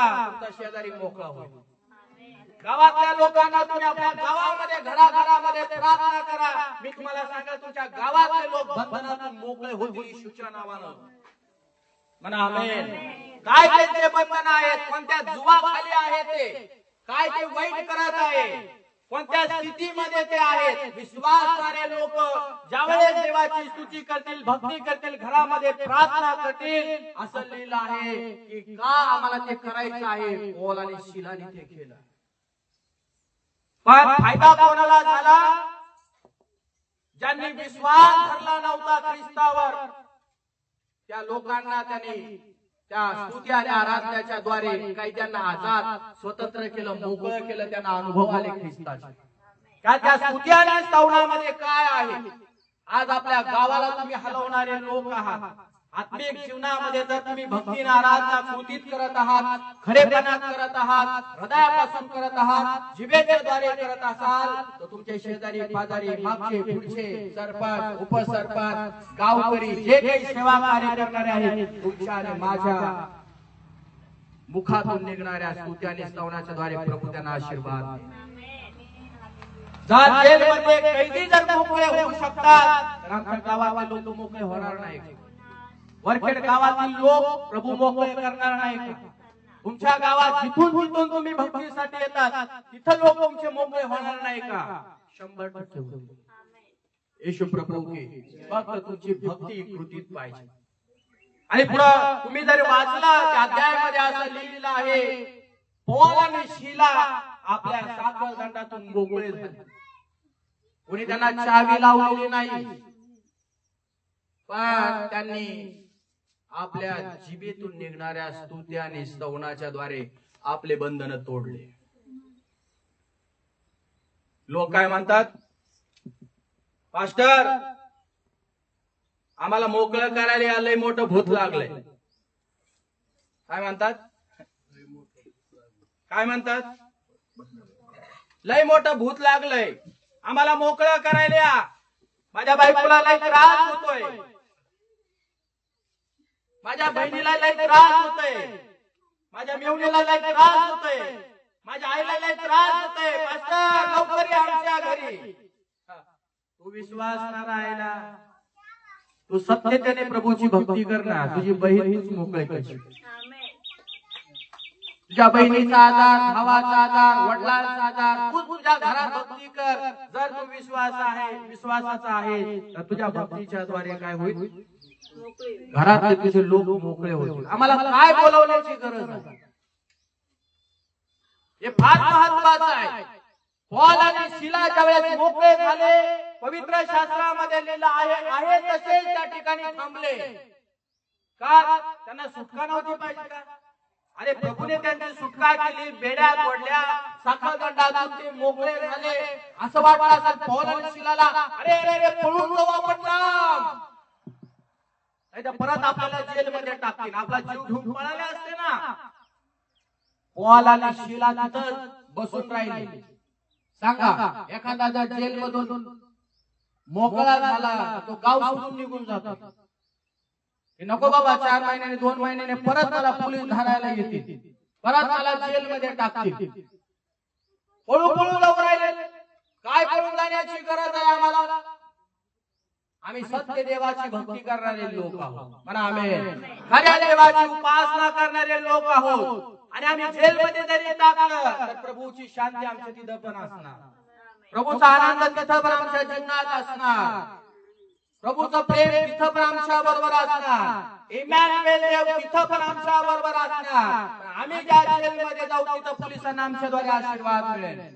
टाका तुमचा शेजारी मोकळा होईल. गावातल्या लोकांना तुम्ही आपल्या गावामध्ये घराघरामध्ये प्रार्थना करा. मी तुम्हाला सांगा तुमच्या गावातले लोक बंधनातून मोकळे होतील येशूच्या नावानं. म्हणा आमेन. काय काय ते बंधन आहेत? कोणत्या जुवाखाली आहे ते? काय ते वाईट करत आहे? कोणत्या स्थितीमध्ये ते आहेत? विश्वासणारे लोक ज्यावेळेस देवाची स्तुती करतील भक्ती करतील घरामध्ये प्रार्थना करतील असं लिहिलं आहे की का आम्हाला ते करायचं आहे? पौल आणि शिलाने ते केलं. पण फायदा कोणाला झाला? ज्यांनी विश्वास धरला नव्हता ख्रिस्तावर त्या लोकांना त्यांनी त्या स्तुती आणि आराधनाच्या द्वारे काही त्यांना आजाद स्वतंत्र केलं मोकळं केलं त्यांना अनुभव आले ख्रिस्ताचे. काय त्या स्तुती आणि काय आहे? आज आपल्या गावाला तुम्ही हलवणारे लोक आहात. आत्मिक जीवनामध्ये जर तुम्ही भक्ती आराधना कृतीत करत आहात खरेपणात करत आहात हृदयापासून करत आहात जिभेच्या द्वारे करत असाल तर तुमचे शेजारी पाजारी मागचे पुढचे सरपंच उपसरपंच गावकरी जे काही सेवा कार्य करणारे आहेत तुमच्या आणि माझ्या मुखातून निघणाऱ्या स्तुती आणि स्तवनाच्या द्वारे प्रभू त्यांना आशीर्वाद. जर जेलमध्ये कैदी जर मोकळे होऊ शकतात तर आमच्या गावाला लोक मोकळे होणार नाही वरखेड गावातील लोक प्रभू मोकळे करणार नाही का? तुमच्या गावात जिथून जिथून तुम्ही भक्तीसाठी येतात तिथं लोक तुमचे मोकळे होणार नाही का? शंभर टक्के येशू प्रभू की फक्त तुमची भक्ती कृतीत पाहिजे. आणि पुढं तुम्ही जर वाचला त्या अध्यायामध्ये असं लिहिलेलं आहे पौल आणि शिला आपल्या साखर दंडातून मोकळे झाले. कोणी त्यांना चावी लावलेली नाही पण त्यांनी आपल्या जिभेतून निघणाऱ्या स्तुती आणि स्तवनाच्या द्वारे आपले बंधन तोडले. लोक काय म्हणतात? पास्टर आम्हाला मोकळं करायला आलंय मोठं भूत लागलंय. काय म्हणतात? काय म्हणतात? लय मोठं भूत लागलंय. आम्हाला मोकळं करायला. माझ्या बायकोला लय त्रास होतोय. माझ्या बहिणीला लय त्रास होतोय. माझ्या मेवणीला लय त्रास होतोय. माझ्या आईला लय त्रास होतोय. लवकर आमच्या घरी. तू विश्वासणारा आहे तू सत्यतेने प्रभूची भक्ती करणार तुझी बहीण मोकळी मोकळे तुझ्या बहिणीचा आधार भावाचा आधार वडिलांचा आधार तू तुझ्या घरात भक्ती कर. जर तू विश्वास आहे विश्वासाचा आहे तर तुझ्या भक्तीच्या द्वारे काय होईल? घरातले तिथे लोक मोकळे होते. आम्हाला काय बोलवण्याची गरज आहे? हे फार महत्वाचं आहे. पॉल आणि शिला ज्यावेळेस मोकळे झाले पवित्र शास्त्रामध्ये लिहिलं आहे आहे तसेच त्या ठिकाणी थांबले. का? त्यांना सुटका नव्हती पाहिजे का? अरे प्रभूने त्यांची सुटका केली बेड्या तोडल्या साखळदंडातून ते मोकळे झाले. असं वाटलं असेल पॉल आणि शिलाला अरे अरे अरे पळून जाऊ आपण नाही तर परत आपल्याला जेलमध्ये टाकतील. आपला जीव घेऊन पळाले असते ना. पॉल आणि शिला तिथं बसून राहिले. सांगा एखादा जर जेल मधून मोकळा झाला तो गाव सोडून निघून जातो. नको बाबा चार महिन्याने दोन महिन्याने परत मला पोलीस धरायला येतील. परत मला जेलमध्ये टाकतील. पळू पळू जाऊ राहिले. काय पळून जाण्याची गरज आहे आम्हाला? आम्ही सत्य देवाची भक्ती करणारे लोक आहोत. म्हणा आम्ही खऱ्या देवाची उपासना करणारे लोक आहोत. आणि आम्ही जेलमध्ये जरी टाकलं तर प्रभूची शांती आमच्या तिथं पण असणार. प्रभूचा आनंद तिथं पण आमच्या जीवनात असणार. प्रभूचं प्रेम तिथं पण आमच्या बरोबर असणार. इमॅन्युएल देव तिथं पण आमच्या बरोबर असणार. आम्ही ज्या जेलमध्ये जाऊ तिथं पोलिसांना आमच्याद्वारे आशीर्वाद मिळेल.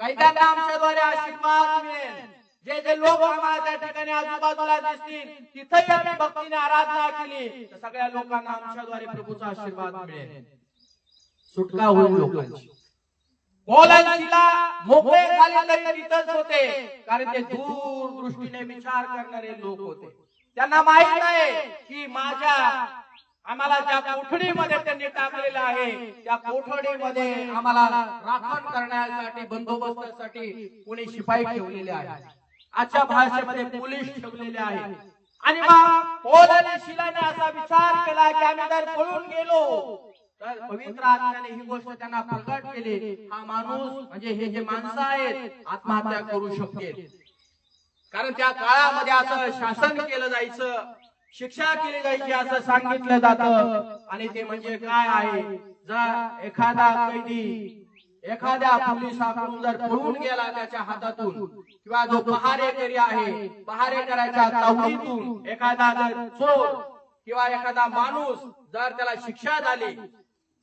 कैद्यांना आमच्याद्वारे आशीर्वाद मिळेल. जे जे लोक आम्हाला त्या ठिकाणी आजूबाजूला दिसतील तिथेही आम्ही भक्तीने आराधना केली तर सगळ्या लोकांना आमच्याद्वारे प्रभूचा आशीर्वाद मिळेल. सुटका होईल लोकांची. बोलायला मोकळे झाले तरी तिथंच होते कारण ते दूर दृष्टीने विचार करणारे लोक होते. त्यांना माहीत नाही की माझ्या आम्हाला ज्या कोठडीमध्ये त्यांनी टाकलेलं आहे त्या कोठडीमध्ये आम्हाला राखण करण्यासाठी बंदोबस्तासाठी कोणी शिपाई ठेवलेले आहे आजच्या भाषेमध्ये पोलीस ठेवलेले आहे आणि मग आणि शिलाने असा विचार केला की आम्ही जर पळून गेलो तर पवित्र आत्म्याने ही गोष्ट त्यांना प्रकट केली. हा माणूस म्हणजे हे जे माणसं आहेत आत्महत्या करू शकतील. कारण त्या काळामध्ये असं शासन केलं जायचं शिक्षा केली जायची असं सांगितलं जातं. आणि ते म्हणजे काय आहे? जर एखादा कैदी एखाद्या पोलिसाकडून जर पळून गेला त्याच्या हातातून किंवा जो पहारेकरी आहे पहारेकराच्या तावडीतून एखादा जर चोर किंवा एखादा माणूस जर त्याला शिक्षा झाली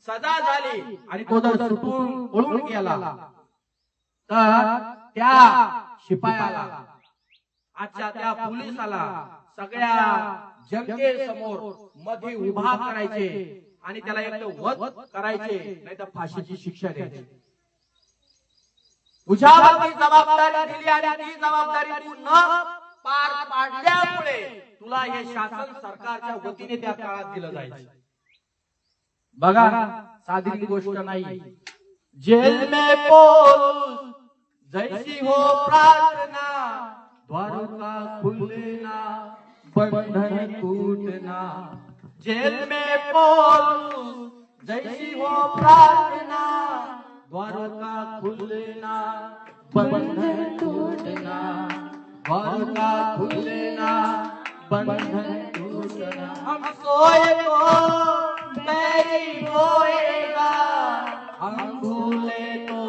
सजा झाली आणि तो जर सुटून पळून गेला तर त्या शिपायाला आजच्या त्या पोलिसाला सगळ्या जनतेसमोरमध्ये उभा करायचे आणि त्याला एक वध करायचे नाही तर फाशीची शिक्षा द्यायची. तुझ्यावरती जबाबदारी दिली आणि ती जबाबदारी तू न पार पाडल्यामुळे तुला हे शासन सरकारच्या वतीने त्या काळात दिलं जायचं. बघा साधी गोष्ट नाही. जेल में पोल जैसी हो प्रार्थना द्वारका खुलना बंधन टूटना जेल में पोल जैसी हो प्रार्थना द्वारों का खुलना बंधन टूटना द्वारों का खुलना बंधन टूटना। हम सोए तो मेरी रोएगा हम भूले तो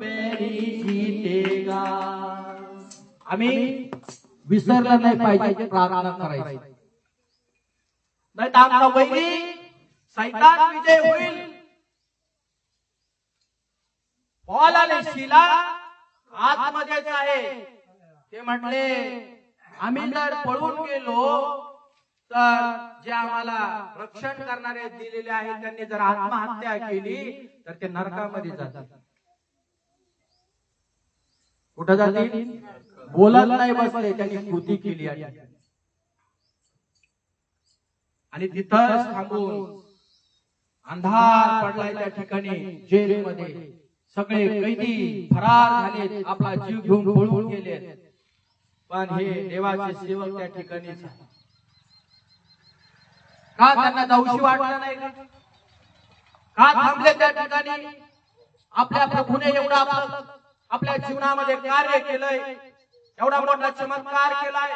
मेरी जीतेगा। आम्ही विसरलं नाही पाहिजे प्रार्थना करायची. नाही तर आमचा वैरी सैतान विजय होईल. पॉल आणि शिला आतमध्येच आहे ते म्हटले आम्ही जर पळून गेलो तर जे आम्हाला रक्षण करणारे दिलेले आहेत त्यांनी जर आत्महत्या केली तर ते नरकामध्ये जातात कुठं जातील? बोलत नाही बसले त्यांनी कृती केली आणि तिथंच थांबून अंधार पडलाय त्या ठिकाणी जेलमध्ये. सगळे कैदी फरार झाले आपला जीव घेऊन पळून गेले पण हे देवाचे सेवक त्या ठिकाणी का त्यांना जाऊशी वाटलं नाही का? थांबले त्या ठिकाणी? आपल्या प्रभूने एवढा आपलं आपल्या जीवनामध्ये कार्य केलंय. एवढा मोठा चमत्कार केलाय.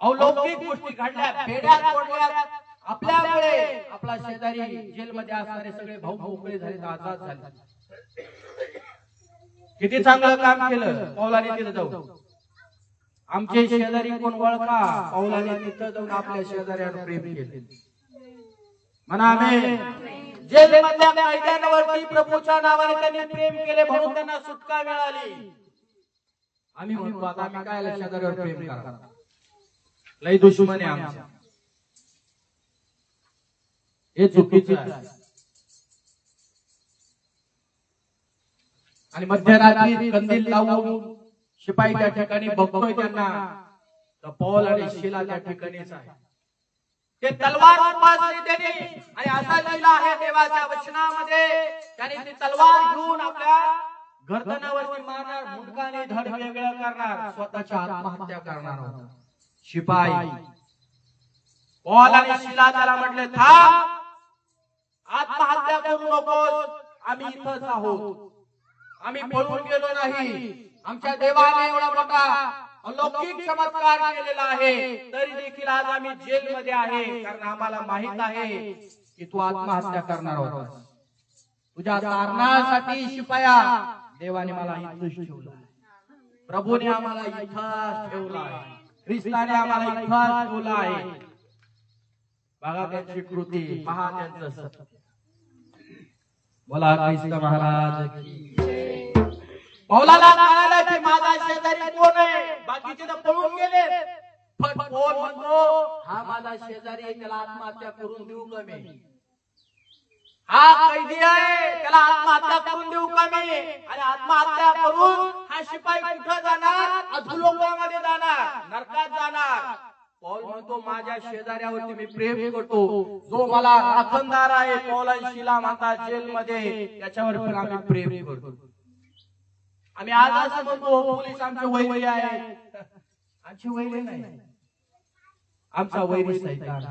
अलौकिक गोष्टी घडल्या पेढ्या तोडल्या. आपल्यामुळे आपला शेजारी जेलमध्ये असणारे सगळे भाऊ मोकळे झाले आजाद झाले किती चांगलं काम केलं पौलाने तिथं जाऊन. आमचे शेजारी कोण वळखा पौलाने तिथं जाऊन आपल्या शेजाऱ्यावर प्रेम केले. म्हणा जेलमधल्या कैद्यांवरती प्रभूच्या नावाने त्यांनी प्रेम केले म्हणून त्यांना सुटका मिळाली. आम्ही म्हणतो आता आम्ही काय शेजाऱ्यावर प्रेम करा लय दुश्मन आहे आमचा. हे चुकीचं आहे. आणि मध्यरात्री कंदील लावून शिपाई त्या ठिकाणी बघतोय त्यांना. तर पॉल आणि शिला त्या ठिकाणीच आहे. ते तलवार उपासली त्यांनी आणि असा लिहिला आहे देवाच्या वचनामध्ये. त्यांनी ती तलवार घेऊन आपल्या गर्दनावरती मारणार मुंडकाने धड वेगळं करणार स्वतःच्या आत्महत्या करणार होता. शिपाई. पॉल आणि शिला त्याला म्हटले थांब. आत्महत्या करू नकोस. आम्ही इथंच आहोत. आम्ही पळून गेलो नाही. आमच्या देवाने एवढा मोठा अलौकिक चमत्कार केलेला आहे. तरी देखील आज आम्ही जेलमध्ये आहे. कारण आम्हाला माहीत आहे की तू आत्महत्या करणार होता तुझ्या तारणासाठी शिपाया. देवाने मला इथंच ठेवला. प्रभूने आम्हाला इथंच ठेवला आहे. ख्रिस्ताने आम्हाला इथंच ठेवला आहे. बघा त्यांची कृती. पहा त्यांचं सत्य. बोला कृष्ण महाराज की पौलाला कळालं की माझा शेजारी कोण आहे? बाकीचे तर पळून गेले. पण पौल म्हणतो? हा माझा शेजारी आहे त्याला आत्महत्या करून देऊ का मी हा कैदी आहे त्याला आत्महत्या करून देऊ का मी आणि आत्महत्या करून हा शिपाई कुठं जाणार? अधुलोकामध्ये जाणार नरकात जाणार. पौल म्हणतो माझ्या शेजाऱ्यावरती मी प्रेम करतो. जो मला राखणदार आहे पौल आणि शिला माता जेलमध्ये त्याच्यावर पण आम्ही प्रेम करतो. आम्ही आज असं म्हणतो पोलीस आमचे वैरी आहे आमचे वैरी नाही. आमचा वैरी सैतान.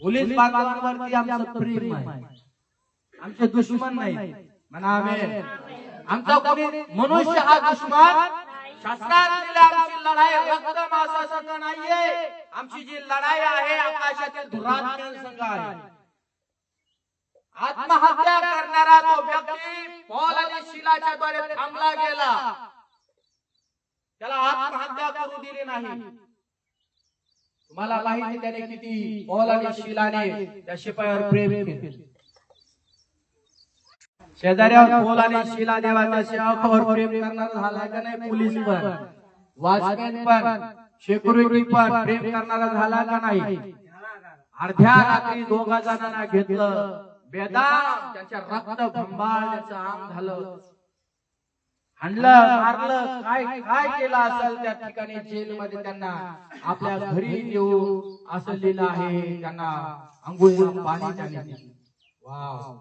पोलीस बांधवांवरती आमचं प्रेम आहे. आमचे दुश्मन नाही म्हणा आम्ही आमचा कोणी मनुष्य हा दुश्मन आमची लढाई रक्त मांसासंग नाहीये. आमची जी लढाई आहे आकाशातील धुरात्म्यांसंग आहे आत्महत्या करणारा तो व्यक्ती पॉल आणि शिलाच्या द्वारे थांबला गेला. त्याला आत्महत्या करू दिली नाही. तुम्हाला माहिती त्याने किती पॉल आणि शिलाने त्या शिपायावर प्रेम केले. शेजाऱ्यावर पोल आणि शिला देवाच्या सेवकावर प्रेम करणार झाला का नाही? पोलीस पण. वॉचमॅन पण सेक्युरिटी पण प्रेम करणारा झाला का नाही? अर्ध्या रात्री दोघा जणांना घेतलं. बेदाम त्याच्या रक्त भंबाळण्याचं आम झालं. हाणलं मारलं काय काय केलं असेल त्या ठिकाणी जेलमध्ये त्यांना? आपल्या घरी येऊ असं लिहिलं आहे त्यांना. अंघोळीला पाणी त्याने वाव.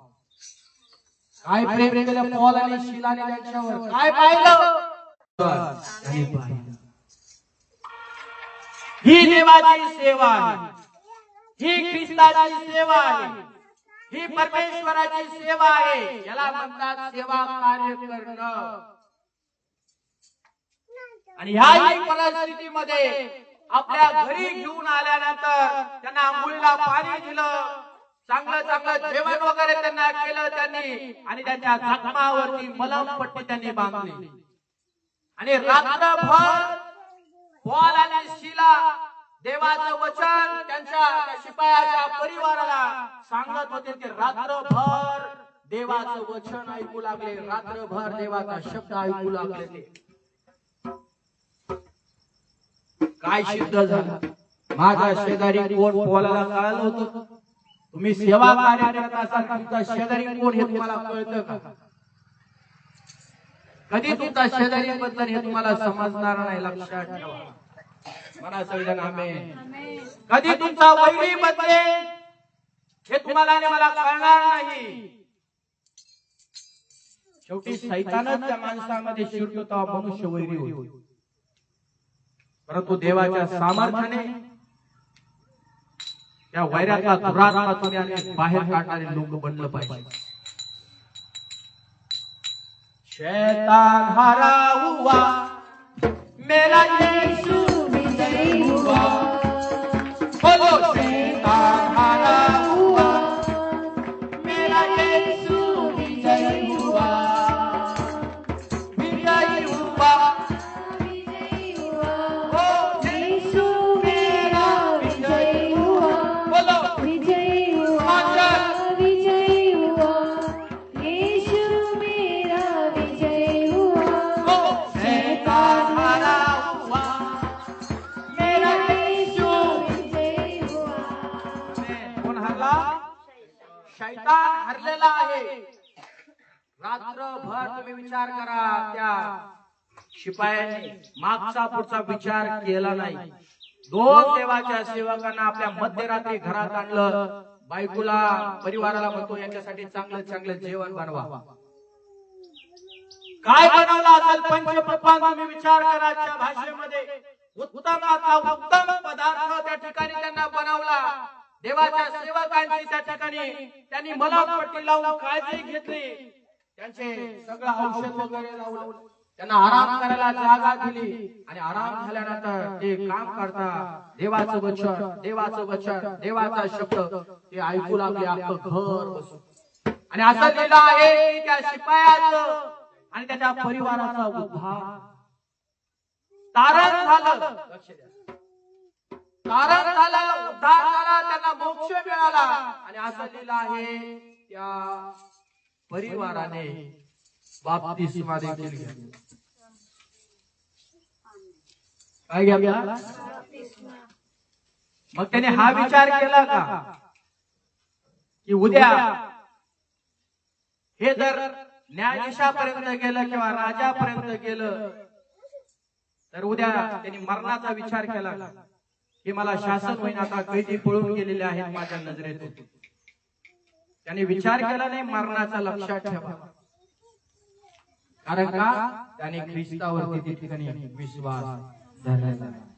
काय प्रेम केलं पॉल आणि शिलाने त्यांच्यावर? काय पाहिलं? त्यांनी पाहिलं. ही देवाची सेवा आहे. ही ख्रिस्ताची सेवा आहे. ही परमेश्वराची सेवा आहे. याला म्हणतात सेवा कार्य करणं. आणि ह्याही परिस्थितीमध्ये आपल्या घरी घेऊन आल्यानंतर त्यांना आंघोळीला पाणी दिलं. चांगलं चांगलं जेवण वगैरे त्यांना केलं त्यांनी. आणि त्यांच्या जखमावरती मलमपट्टी त्यांनी बांधली. आणि रात्रभर पॉल आणि शिला. देवाचं वचन त्यांच्या शिपायाच्या परिवाराला सांगत होते ते रात्रभर देवाचं वचन ऐकू लागले. रात्रभर देवाचा शब्द ऐकू लागले ते. काय सिद्ध झालं? माझा शेजारी कोण पोलाला कळलं होतं? तुम्ही सेवा कार्य करत असाल तुमचा शेजारी कोण हे तुम्हाला कळतं का? कधी तुमचा शेजारी बद्दल हे तुम्हाला समजणार नाही लक्षात ठेवा. म्हणा सगळ्यांना आमेन. कधी तुमचा वैरी बदलेल हे तुम्हाला आणि मला कळणार नाही. शेवटी सैतानच त्या माणसामध्ये शिरतो तेव्हा मनुष्य वैरी होतो परंतु देवाच्या सामर्थ्याने त्या वैराचा दुरात्मा तुम्ही बाहेर काढणारे लोक बनलं पाहिजे. शैतान हरा हुआ मेरा ये तुम्ही विचार करा त्या शिपायांनी मागचा पुढचा विचार केला नाही. दोन देवाच्या सेवकांना आपल्या मध्यरात्री घरात आणलं. बायकोला परिवाराला म्हणतो यांच्यासाठी चांगलं चांगलं जेवण बनवा. काय बनवलं असेल पंचपक्वान तुम्ही विचार करा भाषेमध्ये. उत्तमाचा उत्तम पदार्थ त्या ठिकाणी त्यांना बनवला. देवाच्या सेवकांची त्या ठिकाणी त्यांनी मला पट्टी लावून काळजी घेतली. त्यांचे सगळं औषध वगैरे लावलं. त्यांना आराम करायला जागा दिली. आणि आराम झाल्यानंतर ते काम करता. देवाचं वचन देवाचं वचन देवाचा शब्द. ते ऐकू लागले आपलं घर बसून आणि असं लिहिलं आहे त्या शिपायाचं आणि त्याच्या परिवाराचा उद्धार. तारण झालं. लक्ष द्या. तारण झालं. उद्धार झाला. त्यांना मोक्ष मिळाला. आणि असं लिहिलं आहे त्या परिवाराने बाप्तिस्मा देखील घेतला काय घ्या मग त्याने हा विचार केला का? की उद्या हे जर न्यायाधीशापर्यंत गेलं किंवा राजापर्यंत गेलं तर उद्या त्यांनी मरणाचा विचार केला का? मला शासन होईन आता कैदी पळून गेलेले आहेत माझ्या नजरेतून. त्यांनी विचार केला नाही मरणाचा लक्षात ठेवा. कारण का? त्याने ख्रिस्तावरती ठिकाणी विश्वास.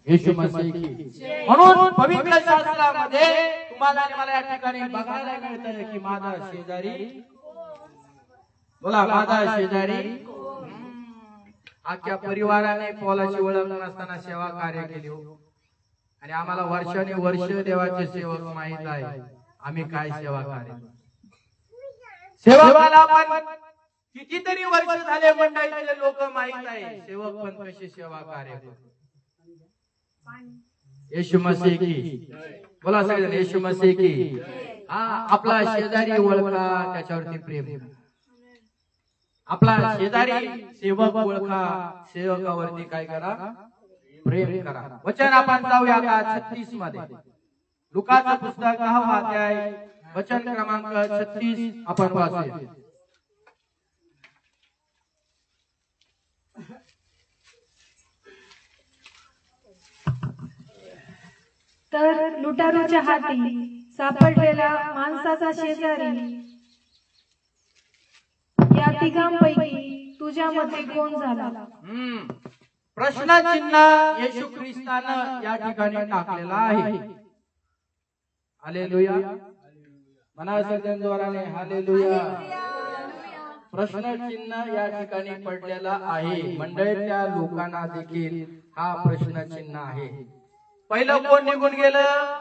येशू मसीह की. म्हणून पवित्र शास्त्रामध्ये तुम्हाला मला या ठिकाणी बघायला मिळतं की माझा शेजारी बोला माझा शेजारी अख्ख्या परिवाराने पौलाची ओळख नसताना सेवा कार्य केली हो. आणि आम्हाला वर्षाने वर्ष देवाचे सेवक माहीत आहे. आम्ही काय सेवा कार्य सेवकाला पण कितीतरी वर्ष झाले मंडळीतले लोक माहीत आहे सेवक पण कशी सेवा कार्य. येशू मसीह की. बोला येशू मसीह की. हा आपला शेजारी ओळखा त्याच्यावरती प्रेम. आपला शेजारी सेवक ओळखा. सेवकावरती काय करा? प्रेम करा. वचन आपण जाऊया का? छत्तीसमध्ये लुकाचं पुस्तक दहावा अध्याय. वचन क्रमांक छत्तीस आपण वाचूया. तर लुटारूच्या हाती सापडलेला माणसाचा शेजारी या तिघांपैकी तुझ्या मते कोण झाला? हम्म. प्रश्नचिन्ह येशू ख्रिस्तानं या ठिकाणी टाकलेला आहे. हालेलुया. म्हणा जोराने हालेलुया. प्रश्नचिन्ह या ठिकाणी पडलेला आहे. मंडळीतल्या लोकांना देखील हा प्रश्न चिन्ह आहे. पहिलं कोण निघून गेलं?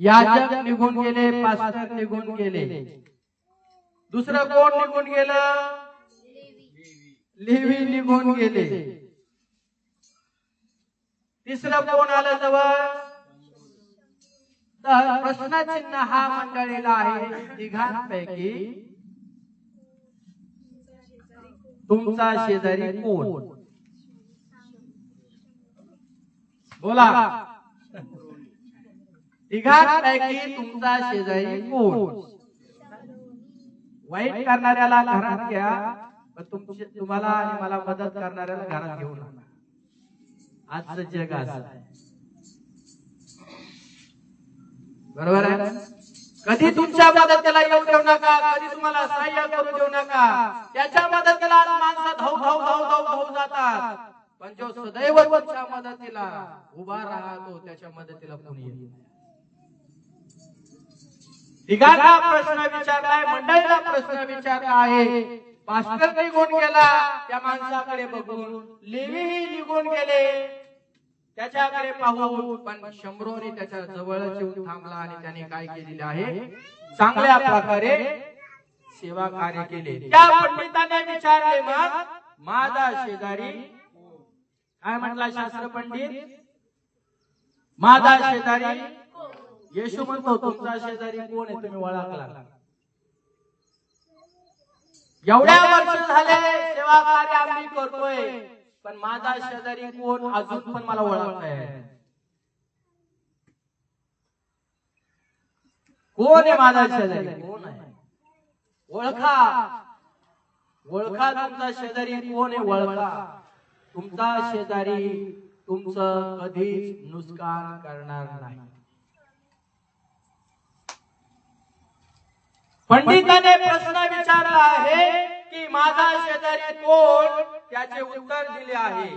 याजक निघून गेले पास्टर निघून गेले. दुसरं कोण निघून गेलं? लेवी निघून गेले. तिसरं कोण आलं जवळ? तर प्रश्नचिन्ह हा मंडळीला आहे. तिघांपैकी तुमचा शेजारी कोण? बोला. तिघांपैकी तुमचा शेजारी कोण? वाईट करणाऱ्याला घरात घ्या तुमची तुम्हाला आणि मला मदत करणाऱ्याला घरात घेऊ नका आजचं जग असं बरोबर आहे? कधी तुमच्या मदतीला येऊ देऊ नका कधी तुम्हाला सहाय्य करू देऊ नका. त्याच्या मदतीला आज माणसं धाव धाव धाव धाव धाव जातात. पण जो सदैव तुमच्या मदतीला उभा राहतो त्याच्या मदतीला कोणी येत नाही. तिघांना प्रश्न विचारलाय मंडळीला प्रश्न विचारला आहे. पास्टर निघून गेला त्या माणसाकडे बघून लेवीही निघून गेले. त्याच्याकडे पाहून पण शंभरोने त्याच्या जवळच येऊन थांबला आणि त्याने काय केलेले आहे? चांगल्या प्रकारे सेवा कार्य केले. त्या पंडिताने विचारले मग माझा शेजारी काय म्हटला शास्त्र पंडित? माझा शेजारी येशू म्हणतो तुमचा शेजारी कोण आहे? तुम्ही ओळखला एवढ्या वर्ष झाले सेवा कार्य आम्ही करतोय. पण माझा शेजारी कोण अजून पण मला ओळखताय. कोण आहे माझा शेजारी? कोण आहे? ओळखा. ओळखा तुमचा शेजारी कोण आहे? ओळखा. तुमचा शेजारी तुमचं कधीच नुकसान करणार नाही. पंडिताने प्रश्न विचारला आहे की माझा शेजारी कोण? त्याचे उत्तर दिले आहे.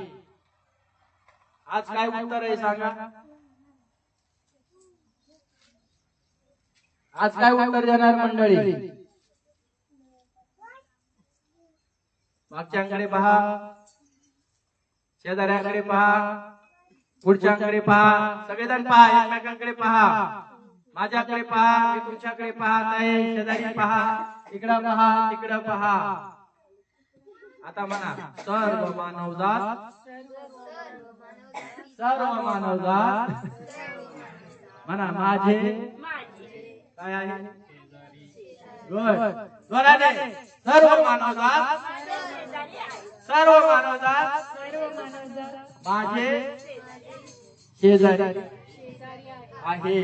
आज काय उत्तर आहे सांगा? आज काय उत्तर देणार मंडळी? मागच्याकडे पहा. शेजाऱ्याकडे पहा. पुढच्याकडे पहा. सगळेजण पहा. एकमेकांकडे पहा. माझ्याकडे पहा. मी तुमच्याकडे पाहत आहे शेजारी पहा. इकडं पहा. तिकडं पहा. आता म्हणा सर्व मानवजात सर्व मानवजात म्हणा माझे काय आहे? सर्व मानवजात सर्व मानवजात माझे शेजारी आहे.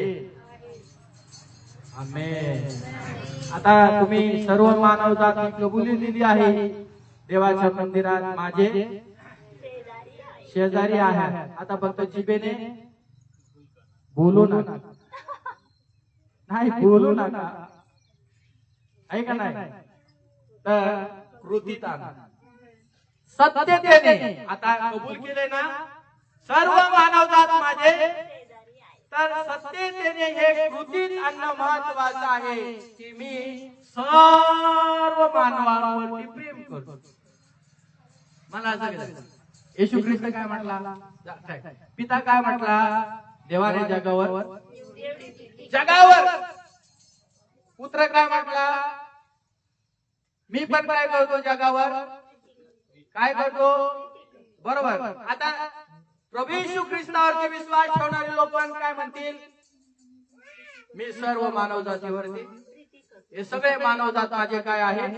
आता तुम्ही सर्व मानवजात कबुली दिली आहे देवाच्या मंदिरात माझे शेजारी आहे आता फक्त जिबेने बोलू नका. नाही बोलू नका. आहे का नाही? तर कृतीत आणा सत्यतेने. आता कबूल केले ना? सर्व मानवजात माझे. तर सत्यतेने हे कृतीत आणणं महत्वाचं आहे की मी सर्व मानवांवरती प्रेम करतो. मला. येशू ख्रिस्त काय म्हटला? पिता काय म्हटला? देवाने जगावर. जगावर. पुत्र काय म्हटला? मी पण काय करतो जगावर? काय करतो? बरोबर. आता प्रभू येशू ख्रिस्तावरती विश्वास ठेवणारे लोक काय म्हणतील? मी सर्व मानव जातीवरती हे सगळे मानव जात माझे काय आहेत?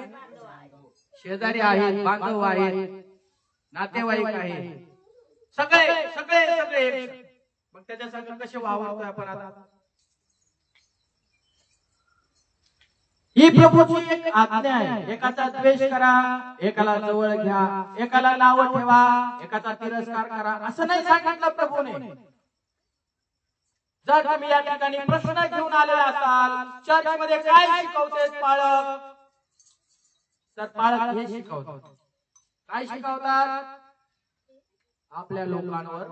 शेजारी आहेत बांधव आहेत. नातेवाईक आहेत. सगळे सगळे सगळे मग त्याच्यासाठी कसे वावरतोय आपण आता? ही प्रभूची एक आज्ञा आहे. एकाचा द्वेष करा एकाला जवळ घ्या एकाला नाव ठेवा एकाचा तिरस्कार करा. असं नाही सांगितलं प्रभूने. जर तुम्ही या ठिकाणी प्रश्न घेऊन आलेला असाल चर्च मध्ये काय शिकवते पाळक? तर पाळक हे शिकवतात. काय शिकवतात आपल्या लोकांवर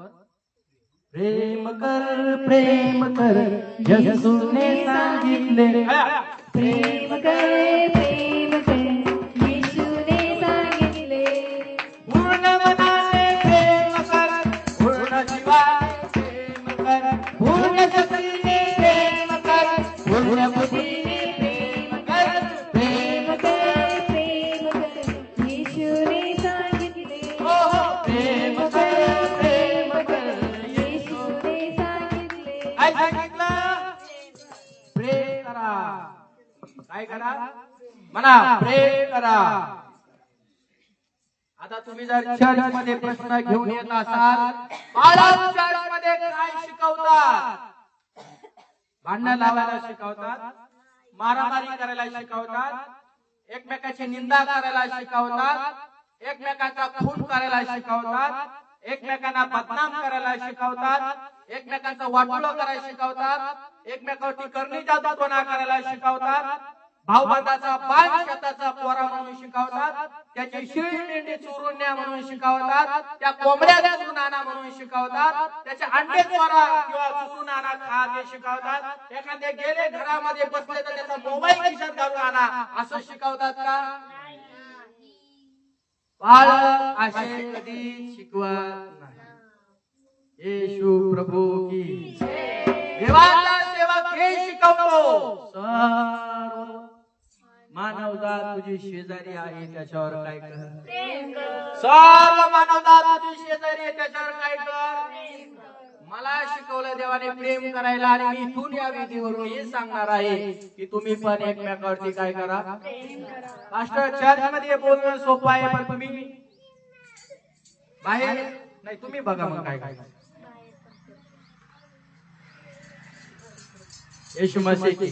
प्रेम कर प्रेम कर. येशूने सांगितले. प्रेम कर प्रेम प्रेम करा. काय करा? म्हणा प्रे करा. आता तुम्ही जर चर्च मध्ये प्रश्न घेऊन येत असाल बाळा चर्च मध्ये काय शिकवतात? भांडण लावायला शिकवतात मारामारी करायला शिकवतात एकमेकाची निंदा करायला शिकवतात एकमेकाचा खून करायला शिकवतात एकमेकांना बदनाम करायला शिकवतात एकमेकांचं वाटोळं करायला शिकवतात एकमेकावरती करणी जादूटोणा करायला शिकवतात. भाऊबंदाचा बाण शेताचा पोरा म्हणून शिकवतात त्याची शिळी मेंढी चोरून न्या म्हणून शिकवतात त्या कोंबड्या चोरून आणा म्हणून शिकवतात त्याचे अंडे चोरा किंवा चुरून आणा खा ते शिकवतात. एखादे गेले घरामध्ये बसले तर त्याचा मोबाईल खिशात घालून आणा असं शिकवतात का? बाळ असे कधी शिकवत नाही. येशू प्रभू की देवाचा सेवक हे शिकवतो. सर्व मानवजात तुझी शेजारी आहे त्याच्यावर काय कर. सर्व मानवजात तुझी शेजारी आहे त्याच्यावर काय कर. मला शिकवलं देवाने प्रेम करायला आणि मी इथून या विधीवरून हे सांगणार आहे की तुम्ही पण एकमेकावरती काय करा. मास्टर चर्च मध्ये बोलणं सोपं आहे पण तुम्ही बाहेर नाही तुम्ही बघा मग काय काय येशू मसीह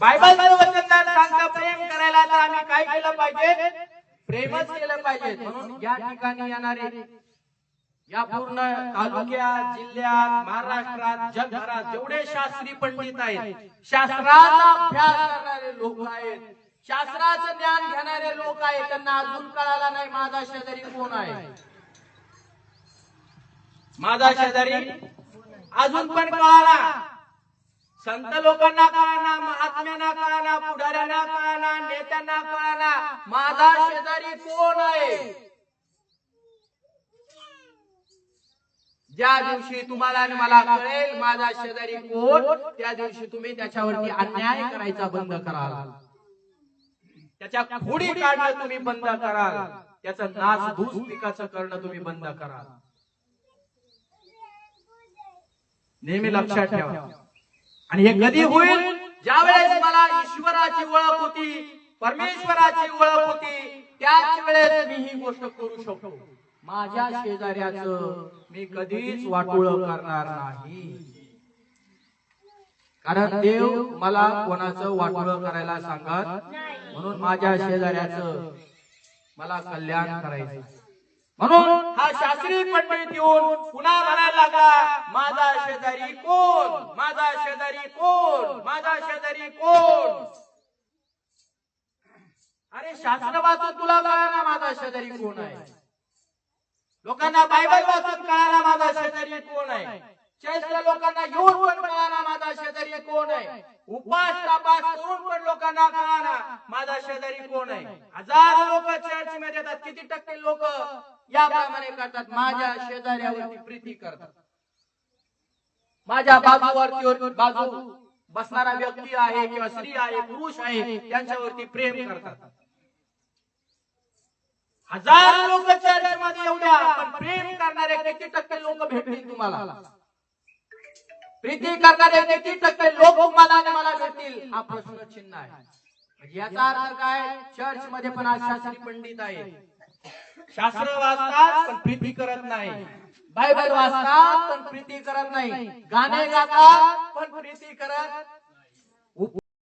बायबलमध्ये सांगता प्रेम करायला तर आम्ही काय केलं पाहिजे? प्रेमच केलं पाहिजे. म्हणून या ठिकाणी येणारे या पूर्ण तालुक्यात जिल्ह्यात महाराष्ट्रात जगभरात जेवढे शास्त्री पंडित आहेत शास्त्राचा अभ्यास करणारे लोक आहेत शास्त्राचं ज्ञान घेणारे लोक आहेत त्यांना अजून कळाला नाही माझा शेजारी कोण आहे. माझा शेजारी अजून पण कळाला. संत लोकांना कळाना महात्म्यांना कळाना पुढाऱ्यांना कळाना नेत्यांना कळाना माझा शेजारी कोण आहे? ज्या दिवशी तुम्हाला आणि मला कळेल माझा शेजारी कोण त्या दिवशी तुम्ही त्याच्यावरती अन्याय करायचा बंद कराल. त्याच्या खोडी काढणं तुम्ही बंद कराल. त्याचं नाच धूस पिकाचं करणं तुम्ही बंद कराल. नेहमी लक्षात ठेवा. आणि हे कधी होईल? ज्या वेळेस मला ईश्वराची ओळख होती परमेश्वराची ओळख होती त्याच वेळेस मी ही गोष्ट करू शकतो. माझ्या शेजाऱ्याचं मी कधीच वाटोळ करणार नाही. कारण देव मला कोणाचं वाटोळ करायला सांगत म्हणून माझ्या शेजाऱ्याचं मला कल्याण करायचं. म्हणून हा शास्त्री पंडित येऊन पुन्हा म्हणायला लागला माझा शेजारी कोण? माझा शेजारी कोण? माझा शेजारी कोण? अरे शास्त्र वाचून तुला कळाला माझा शेजारी कोण आहे. लोकांना बायबल वाचून कळाला माझा शेजारी कोण आहे? चर्च लोकांना घेऊन पण कळाना माझा शेजारी कोण आहे? उपास तपास करून पण लोकांना कळाला माझा शेजारी कोण आहे? हजारो लोक चर्च मध्ये येतात. किती टक्के लोक याप्रमाणे करतात. माझ्या शेजाऱ्यावरती प्रीती करतात. माझ्या बाजूवरती बाजू बसणारा व्यक्ती आहे किंवा स्त्री आहे पुरुष आहे त्यांच्यावरती प्रेम करतात. हजार लोक चर्च मध्ये येऊ पण प्रेम करणारे किती टक्के लोक भेटतील तुम्हाला? प्रीती करणारे किती टक्के लोक तुम्हाला आणि मला भेटतील? हा प्रश्न चिन्ह आहे. याचा अर्थ काय? चर्च मध्ये पण आज शास्त्री पंडित आहे शास्त्र वाचतात पण प्रीती करत नाही. बायबल वाचतात पण प्रीती करत नाही. गाणे गातात पण प्रीती करत